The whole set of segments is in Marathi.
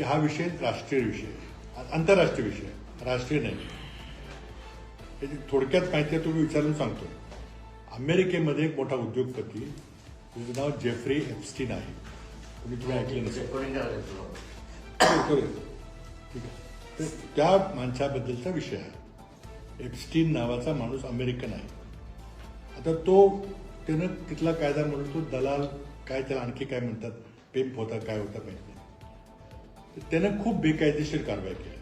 की हा विषय राष्ट्रीय विषय आंतरराष्ट्रीय विषय राष्ट्रीय नाही. याची थोडक्यात माहिती आहे तुम्ही विचारून सांगतो. अमेरिकेमध्ये एक मोठा उद्योगपती तुझं नाव जेफ्री एप्स्टीन आहे. तुम्ही तुम्ही ऐकलं नसेल. ठीक आहे. तर त्या माणसाबद्दलचा विषय आहे. एप्स्टीन नावाचा माणूस अमेरिकन आहे. आता तो त्यानं तिथला कायदा म्हणून तो दलाल काय त्याला आणखी काय म्हणतात पेप होता काय होता तर त्यानं खूप बेकायदेशीर कारवाई केली.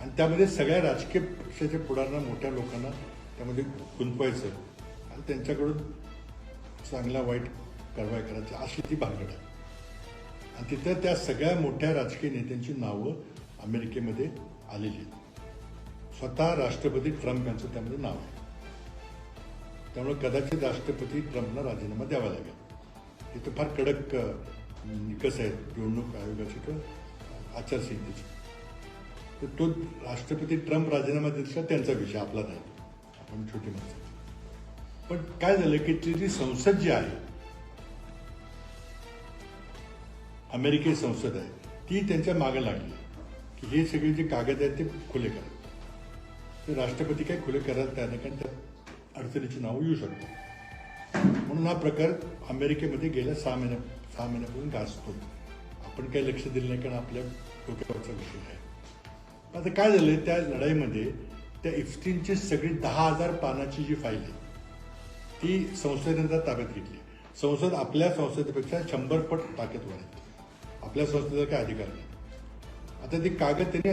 आणि त्यामध्ये सगळ्या राजकीय पक्षाच्या पुढांना मोठ्या लोकांना त्यामध्ये गुंतवायचं. आणि त्यांच्याकडून चांगला वाईट कारवाई करायची अशी ती भानगड आहे. आणि तिथं त्या सगळ्या मोठ्या राजकीय नेत्यांची नावं अमेरिकेमध्ये आलेली आहेत. स्वतः राष्ट्रपती ट्रम्प यांचं त्यामध्ये नाव आहे. त्यामुळे कदाचित राष्ट्रपती ट्रम्पना राजीनामा द्यावा लागेल. तिथं फार कडक निकष आहेत निवडणूक आयोगाचे किंवा आचारसंहितेचे. तर तो राष्ट्रपती ट्रम्प राजीनामा देतला त्यांचा विषय आपला नाही. आपण छोटी माणसं. पण काय झालं की ती जी संसद जी आहे अमेरिकी संसद आहे ती त्यांच्या मागे लागली. की हे सगळे जे कागद आहेत ते खुले करा. ते राष्ट्रपती काय खुले करायला तयार नाही कारण त्या अडचणीची नावं येऊ शकतात. म्हणून हा प्रकार अमेरिकेमध्ये गेल्या सहा महिन्या सहा महिन्यापासून गाजतो आपण काही लक्ष दिलं नाही कारण आपल्या डोक्यावरचा विषय आहे. आता काय झालं त्या लढाईमध्ये त्या इफ्स्टीनची सगळी दहा हजार पानाची जी फाईल आहे ती संसदेनंतर ताब्यात घेतली संसद आपल्या संसदेपेक्षा शंभर पट ताकदवर आहे. आपल्या संसदेचा काय अधिकार नाही. आता ते कागद त्यांनी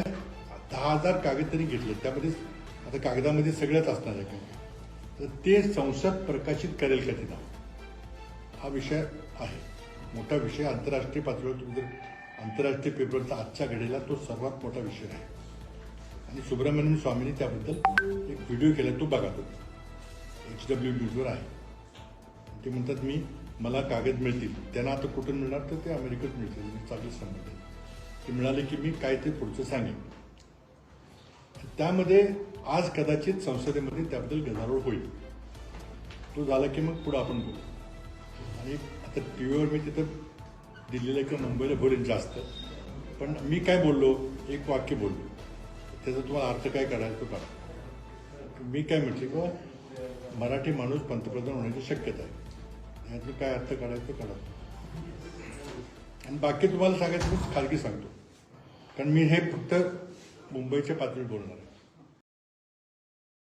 दहा हजार कागद त्यांनी घेतले त्यामध्ये आता कागदामध्ये सगळ्याच असणार आहे काय? तर ते संसद प्रकाशित करेल का तिथं? नाव हा विषय आहे. मोठा विषय आंतरराष्ट्रीय पातळीवर तुम्ही जर आंतरराष्ट्रीय पेपरचा आजच्या घडीला तो सर्वात मोठा विषय आहे. आणि सुब्रमण्यम स्वामींनी त्याबद्दल एक व्हिडिओ केला तो बघा तो एच डब्ल्यू न्यूजवर आहे. ते म्हणतात मी मला कागद मिळतील. त्यांना आता कुठून मिळणार तर ते अमेरिकेत मिळतील. म्हणजे मी चांगले संबंध ते मिळाले की मी काय ते पुढचं सांगेन. त्यामध्ये आज कदाचित संसदेमध्ये त्याबद्दल गदारोळ होईल. तो झाला की मग पुढं आपण बोलू. आणि तर टी व्हीवर मी तिथं दिल्लीला किंवा मुंबईला बोलेन जास्त. पण मी काय बोललो? एक वाक्य बोललो. त्याचा तुम्हाला अर्थ काय करायचा तो करा मी काय म्हटले किंवा मराठी माणूस पंतप्रधान होण्याची शक्यता आहे. यातून काय अर्थ काढायचा तो काढा आणि बाकी तुम्हाला सांगायचं मी खालगी सांगतो. कारण मी हे फक्त मुंबईच्या पातळीवर बोलणार आहे.